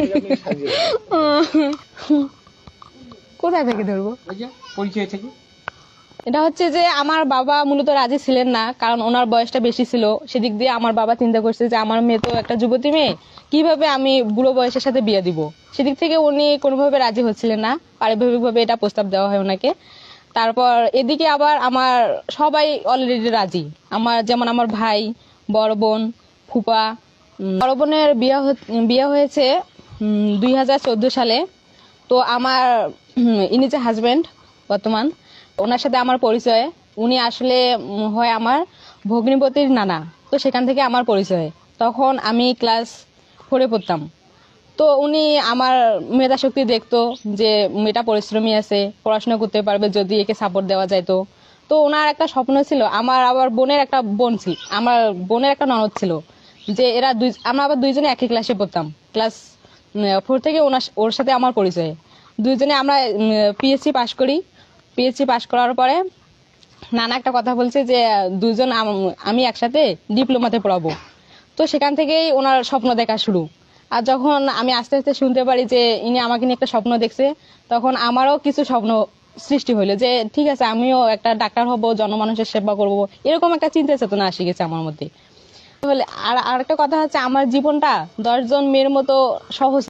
কোথায় থেকে ধরবো? পরিচয় থেকে। এটা হচ্ছে যে আমার বাবা মূলত রাজি ছিলেন না কারণ ওনার বয়সটা বেশি ছিল। সেদিক দিয়ে আমার বাবা চিন্তা করছে যে আমার মেয়ে তো একটা যুবতী মেয়ে কীভাবে আমি বুড়ো বয়সের সাথে বিয়ে দিব? সেদিক থেকে উনি কোনোভাবে রাজি হচ্ছিলেন না পারিবারিকভাবে এটা প্রস্তাব দেওয়া হয় ওনাকে। তারপর এদিকে আবার আমার সবাই অলরেডি রাজি। আমার যেমন আমার ভাই বড় বোন ফুপা বড় বোনের বিয়ে বিয়ে হয়েছে দুই হাজার চোদ্দ সালে। তো আমার ইনি যে হাজবেন্ড বর্তমান, ওনার সাথে আমার পরিচয়। উনি আসলে হয় আমার ভগ্নিপতির নানা। তো সেখান থেকে আমার পরিচয়। তখন আমি ক্লাস ফোরে পড়তাম। তো উনি আমার মেধা শক্তি দেখতো যে, মেয়েটা পরিশ্রমী আছে, পড়াশোনা করতে পারবে, যদি একে সাপোর্ট দেওয়া যাইতো তো। ওনার একটা স্বপ্ন ছিল, আমার আবার বোনের একটা বোন ছিল, আমার বোনের একটা ননদ ছিল, যে এরা দুই, আমরা আবার দুইজনে একই ক্লাসে পড়তাম। ক্লাস ফোর থেকে ওনার ওর সাথে আমার পরিচয়। দুইজনে আমরা পিএসসি পাশ করি। পিএসসি পাশ করার পরে নানা একটা কথা বলছে যে দুজন আমি একসাথে ডিপ্লোমাতে পড়াবো। তো সেখান থেকেই ওনার স্বপ্ন দেখা শুরু। আর যখন আমি আস্তে আস্তে শুনতে পারি যে, ইনি আমাকে নিয়ে একটা স্বপ্ন দেখছে, তখন আমারও কিছু স্বপ্ন সৃষ্টি হইল যে, ঠিক আছে, আমিও একটা ডাক্তার হব, জনমানুষের সেবা করব। এরকম একটা চিন্তা চেতনা আসে গেছে আমার মধ্যে। আর আরেকটা কথা হচ্ছে আমার জীবনটা দশজন মেয়ের মতো সহজ।